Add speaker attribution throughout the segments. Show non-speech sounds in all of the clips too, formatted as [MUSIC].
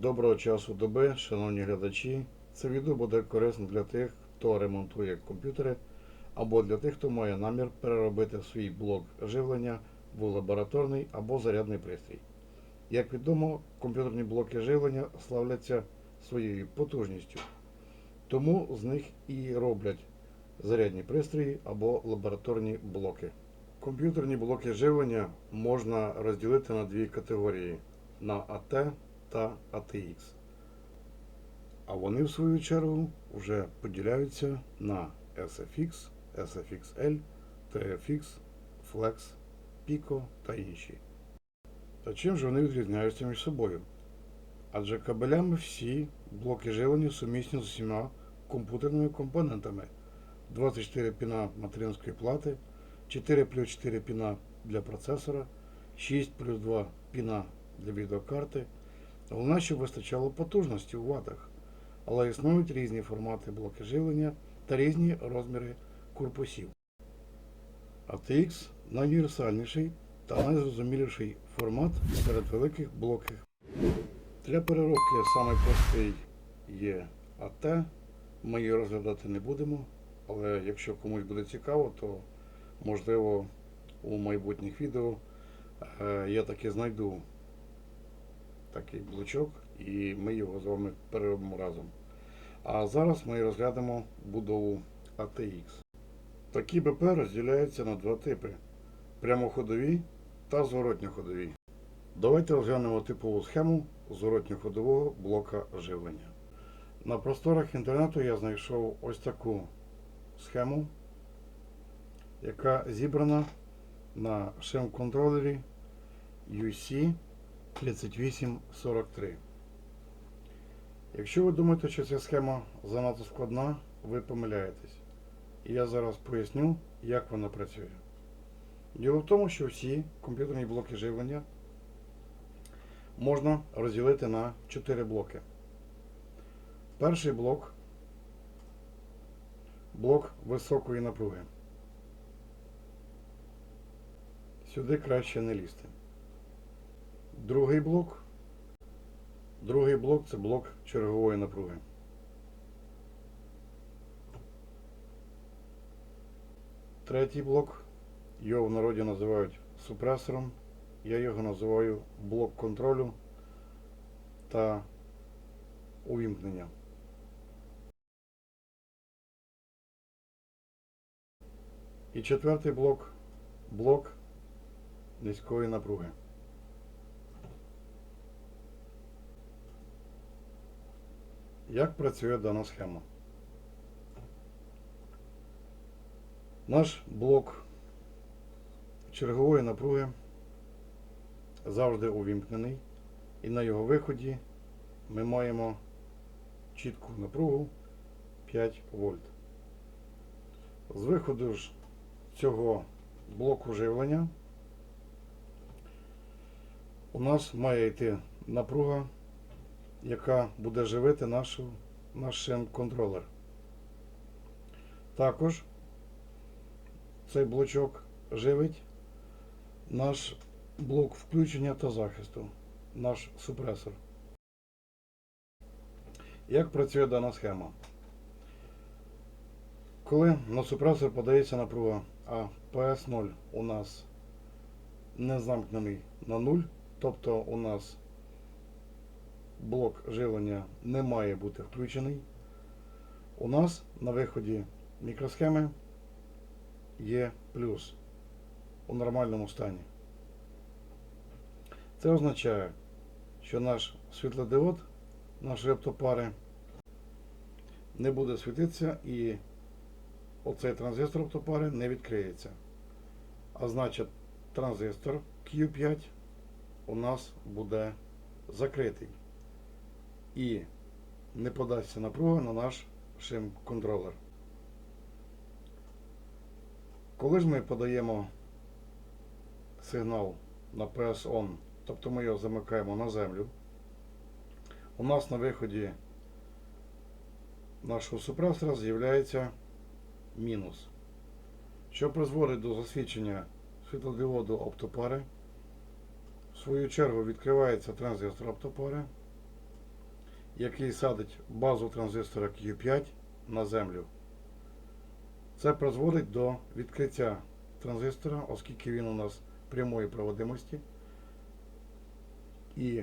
Speaker 1: Доброго часу доби, шановні глядачі. Це відео буде корисно для тих, хто ремонтує комп'ютери, або для тих, хто має намір переробити свій блок живлення в лабораторний або зарядний пристрій. Як відомо, комп'ютерні блоки живлення славляться своєю потужністю, тому з них і роблять зарядні пристрої або лабораторні блоки. Комп'ютерні блоки живлення можна розділити на дві категорії на AT та ATX. А вони, в свою чергу, вже поділяються на SFX, SFXL, TFX, Flex, Pico та інші. Та чим ж вони відрізняються між собою? Адже кабелями всі блоки живлення сумісні з усіма комп'ютерними компонентами. 24 піна материнської плати, 4 плюс 4 піна для процесора, 6 плюс 2 піна для відеокарти. Головне, щоб вистачало потужності у ватах. Але існують різні формати блоки живлення та різні розміри корпусів. ATX найуніверсальніший та найзрозуміліший формат серед великих блоків. Для переробки самий простий є AT. Ми її розглядати не будемо, але якщо комусь буде цікаво, то можливо у майбутніх відео е, я таки знайду такий блочок і ми його з вами переробимо разом. А зараз ми розглянемо будову ATX. Такі БП розділяються на два типи: прямоходові та зворотньоходові. Давайте розглянемо типову схему зворотньоходового блока живлення. На просторах інтернету я знайшов ось таку схему, яка зібрана на шим-контролері UC 3843. Якщо ви думаєте, що ця схема занадто складна, ви помиляєтесь. І я зараз поясню, як вона працює. Діло в тому, що всі комп'ютерні блоки живлення можна розділити на 4 блоки. Перший блок блок високої напруги. Сюди краще не лізти. Другий блок. Другий блок це блок чергової напруги. Третій блок. Його в народі називають супресором. Я його називаю блок контролю та увімкнення. І четвертий блок блок низької напруги. Як працює дана схема? Наш блок чергової напруги завжди увімкнений, і на його виході ми маємо чітку напругу 5 вольт. З виходу ж цього блоку живлення у нас має йти напруга, яка буде живити нашу, наш шим-контролер. Також цей блочок живить наш блок включення та захисту, наш супресор. Як працює дана схема? Коли на супресор подається напруга, а PS0 у нас не замкнений на 0, тобто у нас блок живлення не має бути включений, у нас на виході мікросхеми є плюс у нормальному стані. Це означає, що наш світлодіод, нашої оптопари не буде світитися і оцей транзистор оптопари не відкриється. А значить, транзистор Q5 у нас буде закритий і не подасться напруга на наш шим-контролер. Коли ж ми подаємо сигнал на PS ON, тобто ми його замикаємо на землю, у нас на виході нашого супресора з'являється мінус, що призводить до засвідчення світлодіоду оптопари. В свою чергу відкривається транзистор оптопари який садить базу транзистора Q5 на землю. Це призводить до відкриття транзистора, оскільки він у нас прямої проводимості. І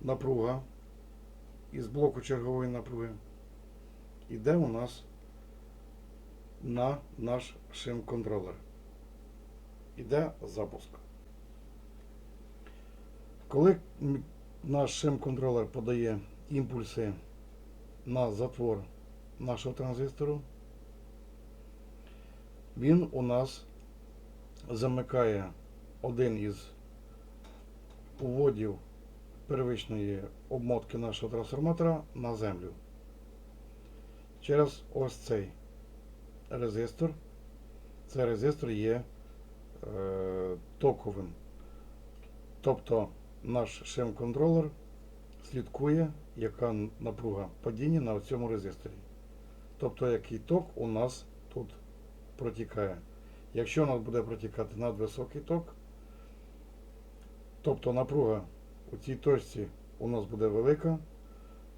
Speaker 1: напруга із блоку чергової напруги йде у нас на наш шим-контролер. Іде запуск. Коли наш шим-контролер подає імпульси на затвор нашого транзистору, він у нас замикає один із уводів первичної обмотки нашого трансформатора на землю. Через ось цей резистор. Цей резистор є е, токовим. Тобто наш шим-контролер слідкує, яка напруга падіння на цьому резисторі. Тобто, який ток у нас тут протікає. Якщо у нас буде протікати надвисокий ток, тобто напруга у цій точці у нас буде велика,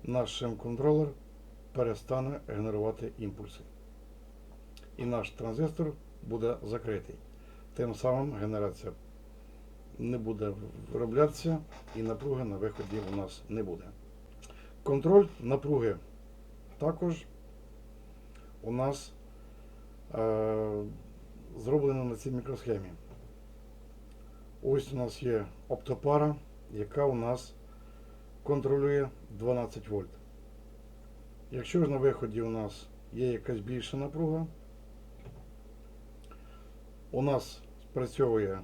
Speaker 1: наш шим-контролер перестане генерувати імпульси. І наш транзистор буде закритий. Тим самим генерація не буде вироблятися і напруги на виході у нас не буде. Контроль напруги також у нас е, зроблено на цій мікросхемі. Ось у нас є оптопара, яка у нас контролює 12 вольт. Якщо ж на виході у нас є якась більша напруга, у нас спрацьовує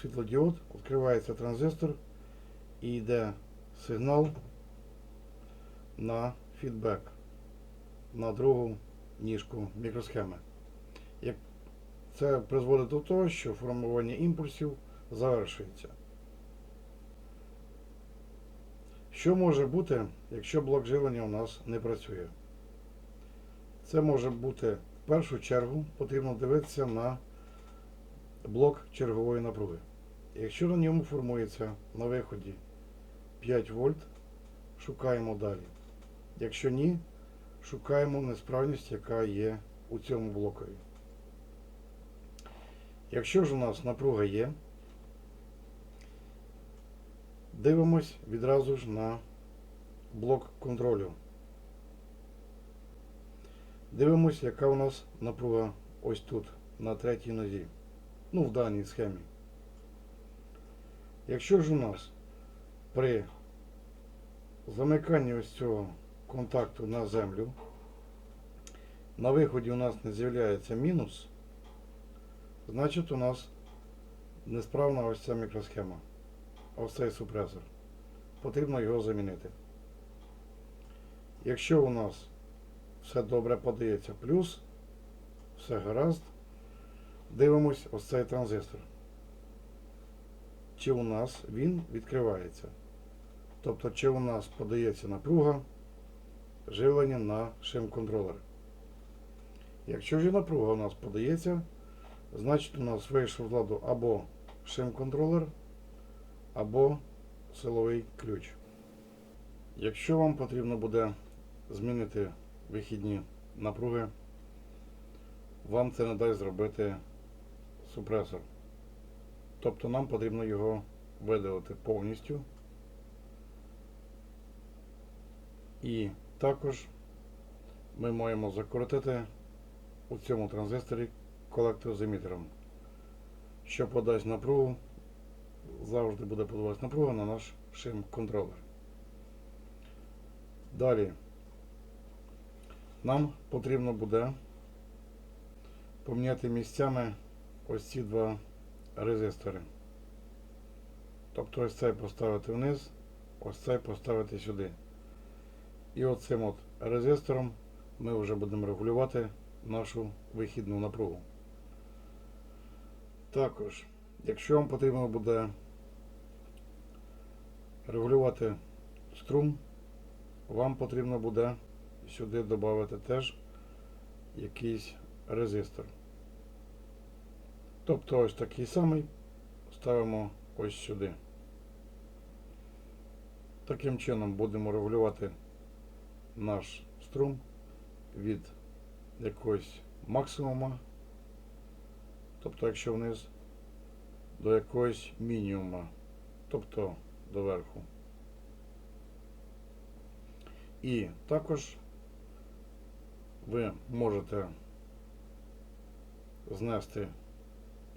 Speaker 1: світлодіод, відкривається транзистор і йде сигнал на фідбек на другу ніжку мікросхеми. Це призводить до того, що формування імпульсів завершується. Що може бути, якщо блок живлення у нас не працює? Це може бути в першу чергу потрібно дивитися на блок чергової напруги. Якщо на ньому формується на виході 5 вольт, шукаємо далі. Якщо ні, шукаємо несправність, яка є у цьому блокові. Якщо ж у нас напруга є, дивимось відразу ж на блок контролю. Дивимось, яка у нас напруга ось тут, на третій нозі. Ну, в даній схемі. Якщо ж у нас при замиканні ось цього контакту на землю, на виході у нас не з'являється мінус, значить у нас несправна ось ця мікросхема. Ось цей супресор. Потрібно його замінити. Якщо у нас все добре подається плюс, все гаразд, дивимось ось цей транзистор. Чи у нас він відкривається. Тобто, чи у нас подається напруга живлення на шим-контролер. Якщо ж напруга у нас подається, значить у нас вийшов з ладу або шим-контролер, або силовий ключ. Якщо вам потрібно буде змінити вихідні напруги, вам це не дасть зробити супресор. Тобто нам потрібно його видалити повністю. І також ми маємо закоротити у цьому транзисторі колектор з емітером, що подасть напругу, завжди буде подаватися напруга на наш шим-контролер. Далі нам потрібно буде поміняти місцями ось ці два резистори. Тобто ось цей поставити вниз, ось цей поставити сюди. І оцим от резистором ми вже будемо регулювати нашу вихідну напругу. Також, якщо вам потрібно буде регулювати струм, вам потрібно буде сюди додати теж якийсь резистор. Тобто ось такий самий ставимо ось сюди. Таким чином будемо регулювати наш струм від якогось максимума, тобто якщо вниз, до якогось мінімума, тобто до верху. І також ви можете знести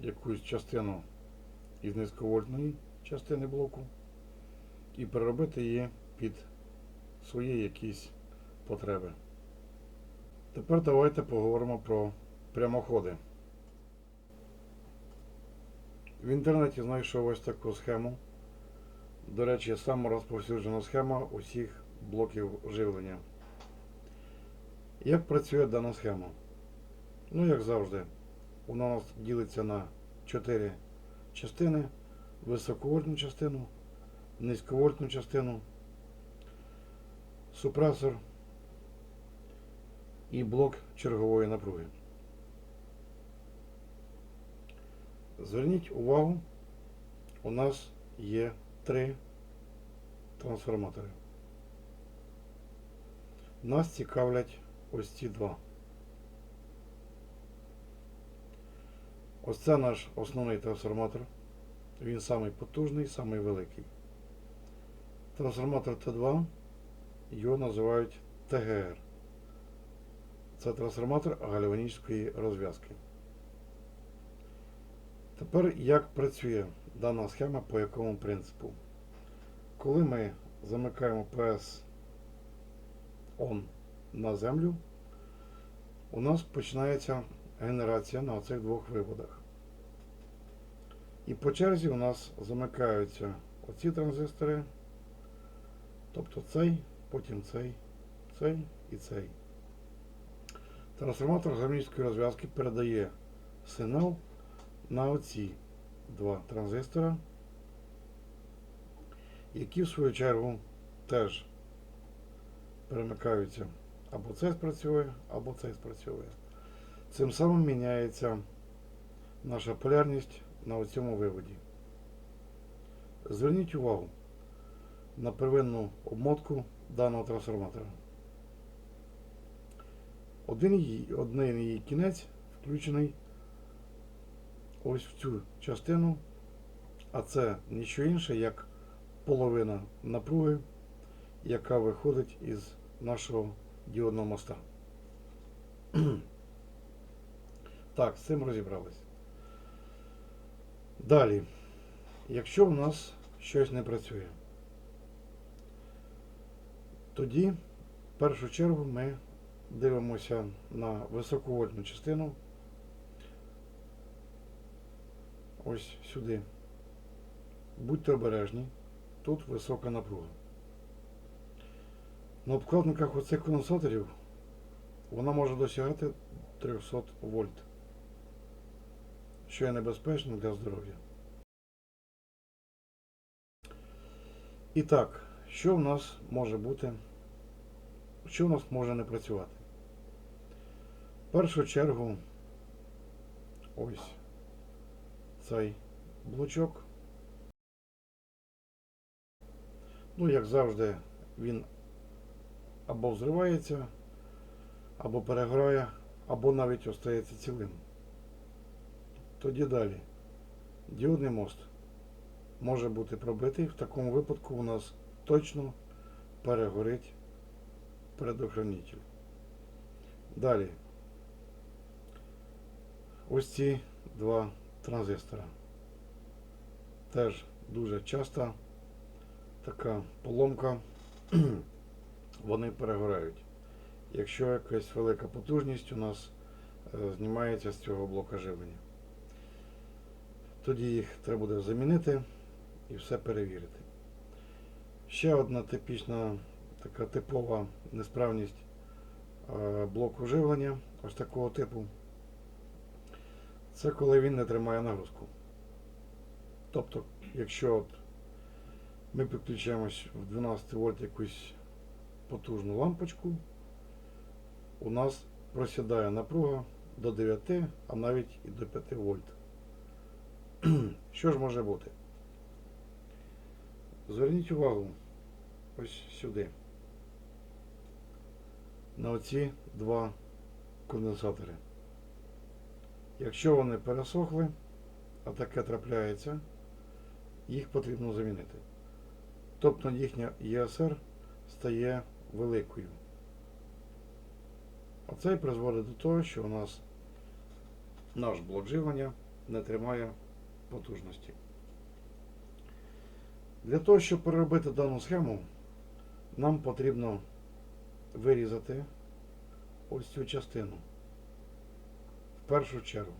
Speaker 1: якусь частину із низьковольтної частини блоку і переробити її під свої якісь потреби. Тепер давайте поговоримо про прямоходи. В інтернеті знайшов ось таку схему. До речі, сама розповсюджена схема усіх блоків живлення. Як працює дана схема? Ну, як завжди, вона у нас ділиться на 4 частини: високовольтну частину, низьковольтну частину, супресор і блок чергової напруги. Зверніть увагу, у нас є три трансформатори. Нас цікавлять ось ці два. Ось це наш основний трансформатор. Він самий потужний, самий великий. Трансформатор Т2, його називають ТГР. Це трансформатор гальванічної розв'язки. Тепер як працює дана схема по якому принципу? Коли ми замикаємо PS ON на землю, у нас починається генерація на оцих двох виводах. І по черзі у нас замикаються оці транзистори, тобто цей, потім цей, цей і цей. Трансформатор гармонічної розв'язки передає сигнал на оці два транзистора, які в свою чергу теж перемикаються або цей спрацьовує, або цей спрацьовує. Цим самим міняється наша полярність на цьому виводі. Зверніть увагу на первинну обмотку даного трансформатора. Один її, один її кінець включений ось в цю частину, а це нічого інше, як половина напруги, яка виходить із нашого діодного моста. [CLEARS THROAT] Так, з цим розібрались. Далі, якщо в нас щось не працює, тоді в першу чергу ми дивимося на високовольтну частину. Ось сюди. Будьте обережні, тут висока напруга. На обкладниках оцих конденсаторів вона може досягати 300 вольт, що є небезпечно для здоров'я. І так, що в нас може бути, що в нас може не працювати? В першу чергу ось цей блочок. Ну, як завжди, він або взривається, або переграє, або навіть остається цілим. Тоді далі. Діодний мост може бути пробитий. В такому випадку у нас точно перегорить предохранитель. Далі. Ось ці два транзистора. Теж дуже часто така поломка, [CLEARS THROAT] вони перегорають. Якщо якась велика потужність у нас е, знімається з цього блока живлення. Тоді їх треба буде замінити і все перевірити. Ще одна типічна така типова несправність блоку живлення ось такого типу. Це коли він не тримає нагрузку. Тобто, якщо от ми підключаємось в 12 вольт якусь потужну лампочку, у нас просідає напруга до 9, а навіть і до 5 вольт. [CLEARS THROAT] Що ж може бути? Зверніть увагу ось сюди. на оці два конденсатори. Якщо вони пересохли, а таке трапляється, їх потрібно замінити. Тобто їхня ЄСР стає великою. А це і призводить до того, що у нас наш блок живлення не тримає потужності. Для того, щоб переробити дану схему, нам потрібно вирізати ось цю частину. В першу чергу.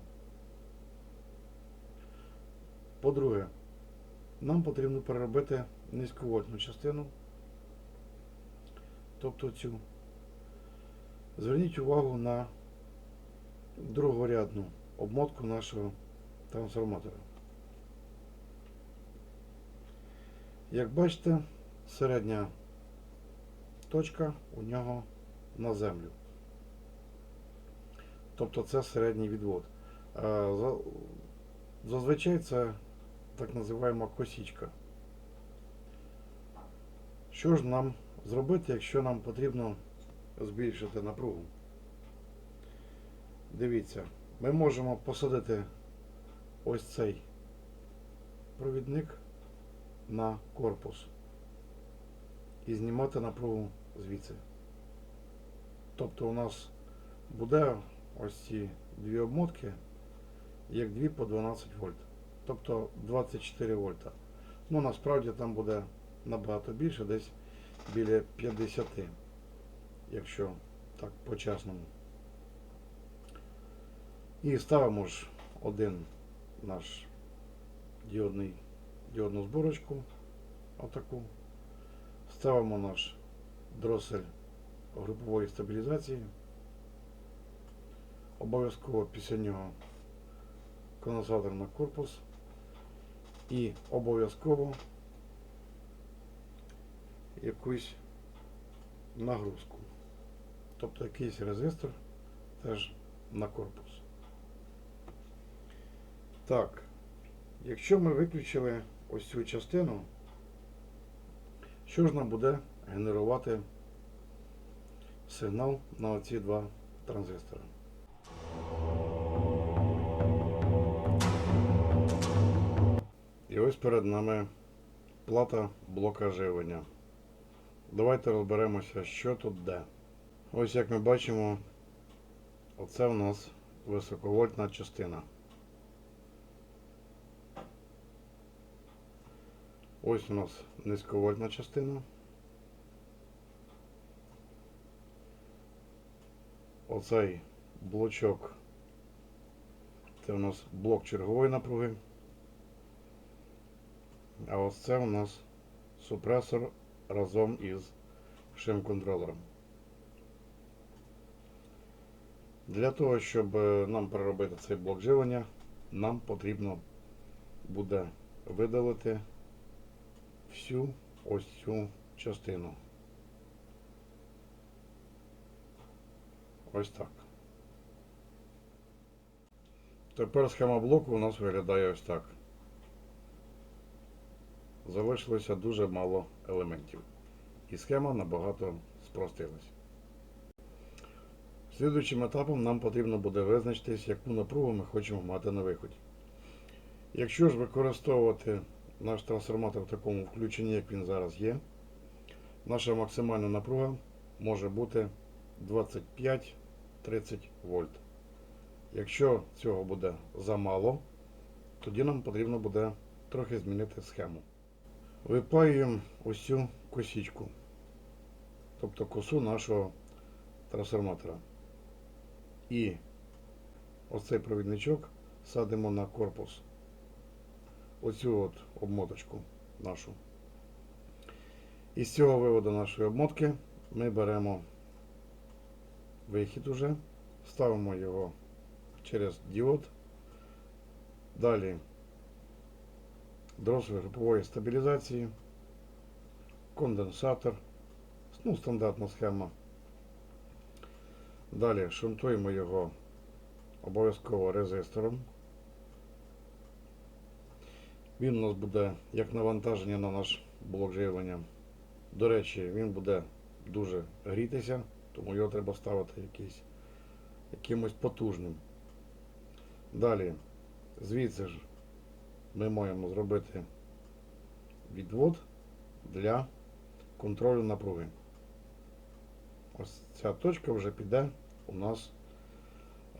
Speaker 1: По-друге, нам потрібно переробити низьковольтну частину, тобто цю. Зверніть увагу на другорядну обмотку нашого трансформатора. Як бачите, середня точка у нього на землю. Тобто це середній відвод. Е, Зазвичай це так називаємо косічка. Що ж нам зробити, якщо нам потрібно збільшити напругу? Дивіться, ми можемо посадити ось цей провідник на корпус і знімати напругу звідси. Тобто у нас буде ось ці дві обмотки, як дві по 12 вольт. Тобто 24 вольта. Ну насправді там буде набагато більше, десь біля 50, якщо так по-чесному. І ставимо ж один наш діодний, діодну зборочку, отаку. Ставимо наш дросель групової стабілізації. Обов'язково після нього конденсатор на корпус і обов'язково якусь нагрузку. Тобто якийсь резистор теж на корпус. Так, якщо ми виключили ось цю частину, що ж нам буде генерувати сигнал на оці два транзистори? І ось перед нами плата блока живлення. Давайте розберемося, що тут де. Ось як ми бачимо, оце у нас високовольтна частина. Ось у нас низьковольтна частина. Оцей блочок. Це у нас блок чергової напруги. А ось це у нас супресор разом із шим-контролером. Для того, щоб е, нам переробити цей блок живлення, нам потрібно буде видалити всю ось цю частину. Ось так. Тепер схема блоку у нас виглядає ось так. Залишилося дуже мало елементів. І схема набагато спростилась. Слідуючим етапом нам потрібно буде визначитись, яку напругу ми хочемо мати на виході. Якщо ж використовувати наш трансформатор в такому включенні, як він зараз є, наша максимальна напруга може бути 25-30 вольт. Якщо цього буде замало, тоді нам потрібно буде трохи змінити схему. Випаюємо ось цю косічку, тобто косу нашого трансформатора. І ось цей провідничок садимо на корпус. Оцю от обмоточку нашу. І з цього виводу нашої обмотки ми беремо вихід уже, ставимо його через діод. Далі дросель групової стабілізації, конденсатор, ну, стандартна схема. Далі шунтуємо його обов'язково резистором. Він у нас буде як навантаження на наш блок живлення. До речі, він буде дуже грітися Тому його треба ставити якийсь, якимось потужним. Далі, звідси ж ми маємо зробити відвод для контролю напруги. Ось ця точка вже піде у нас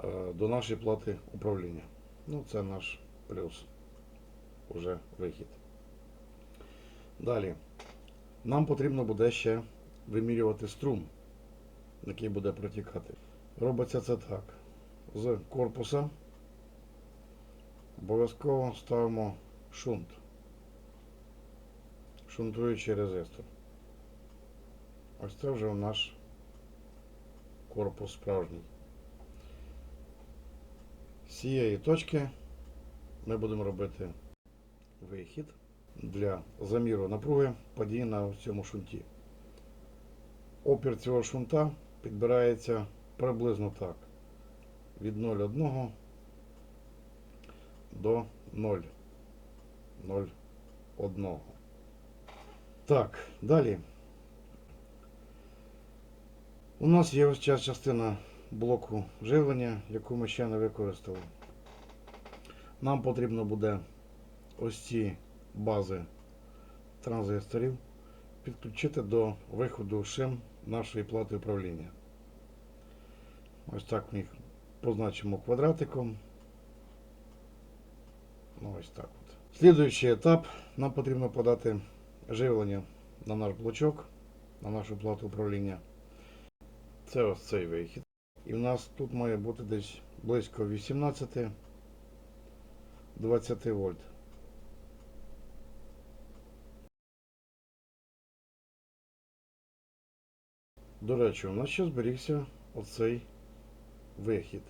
Speaker 1: е, до нашої плати управління. Ну, це наш плюс. Уже вихід. Далі. Нам потрібно буде ще вимірювати струм, який буде протікати. Робиться це так. З корпуса обов'язково ставимо шунт. Шунтуючий резистор. Ось це вже наш корпус справжній. З цієї точки ми будемо робити вихід для заміру напруги події на цьому шунті. Опір цього шунта підбирається приблизно так. Від 0,1 до 0,01. Так, далі. У нас є ось ця частина блоку живлення, яку ми ще не використали. Нам потрібно буде ось ці бази транзисторів підключити до виходу шин нашої плати управління. Ось так ми їх позначимо квадратиком. Ну, ось так от. Слідуючий етап. Нам потрібно подати живлення на наш блочок, на нашу плату управління. Це ось цей вихід. І в нас тут має бути десь близько 18-20 вольт. До речі, у нас ще зберігся оцей вихід,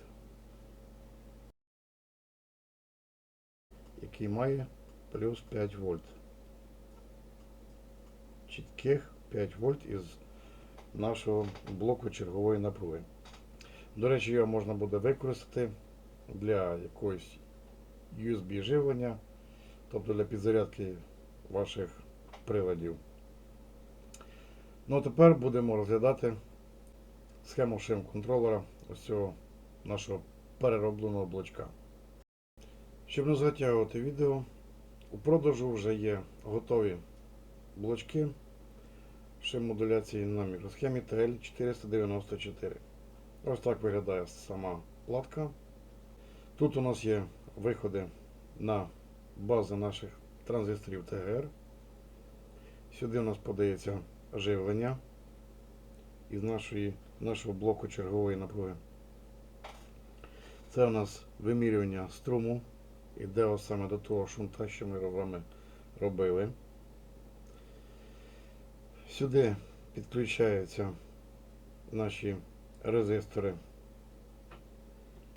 Speaker 1: який має плюс 5 вольт. Чітких 5 вольт із нашого блоку чергової напруги. До речі, його можна буде використати для якогось USB живлення, тобто для підзарядки ваших приладів. Ну тепер будемо розглядати схему шим контролера ось цього нашого переробленого блочка. Щоб не затягувати відео, у продажу вже є готові блочки шим модуляції на мікросхемі TL494. Ось так виглядає сама платка. Тут у нас є виходи на бази наших транзисторів ТГР. Сюди у нас подається живлення із нашої, нашого блоку чергової напруги. Це у нас вимірювання струму. Іде ось саме до того шунта, що ми вами робили. Сюди підключаються наші резистори,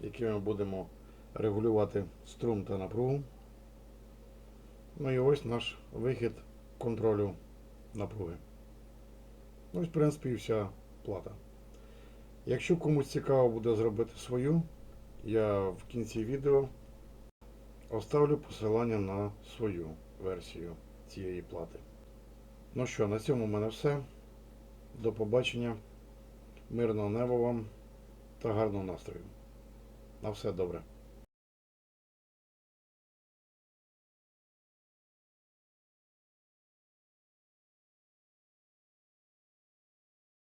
Speaker 1: які ми будемо регулювати струм та напругу. Ну і ось наш вихід контролю напруги. Ну, в принципі, і вся плата. Якщо комусь цікаво буде зробити свою, я в кінці відео оставлю посилання на свою версію цієї плати. Ну що, на цьому в мене все. До побачення. Мирного неба вам та гарного настрою. На все добре.